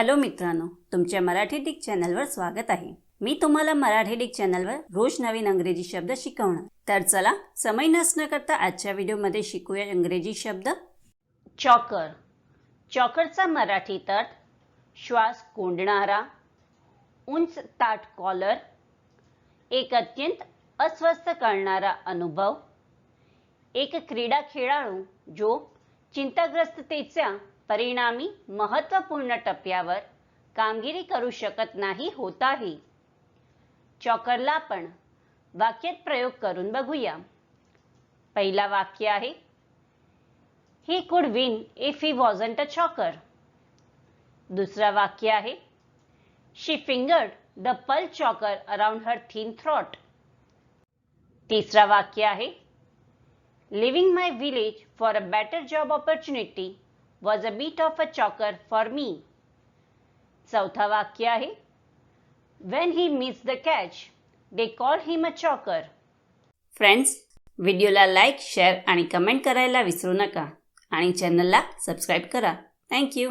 Hello मित्रांनो तुमच्या Marathi Dick चॅनलवर स्वागत आहे. मी तुम्हाला मराठी डिक चॅनलवर रोज नवीन अंग्रेजी शब्द शिकवणार. तर चला समय नसणं करता आजच्या व्हिडिओमध्ये शिकूया इंग्रजी शब्द. चॉकर. चॉकरचा मराठी तट श्वास कोंडणारा उंच ताट कॉलर एक अत्यंत अस्वस्थ करणारा अनुभव एक क्रीडा खेळाडू जो चिंताग्रस्ततेच्या परिणामी महत्त्वपूर्ण टप्प्यावर कामगिरी करू शकत नाही होताही. चॉकरला आपण वाक्यात प्रयोग करून बघूया. पहिला वाक्य आहे ही could win if he wasn't a choker दुसरा वाक्य आहे she fingered the pearl choker around her thin throat तिसरा वाक्य आहे Leaving my village for a better job opportunity was a bit of a choker for me चौथा वाक्य आहे. When he miss the catch they call him a choker friends व्हिडिओला like share आणि comment करायला विसरू नका. आणि चॅनलला सबस्क्राईब करा. थँक्यू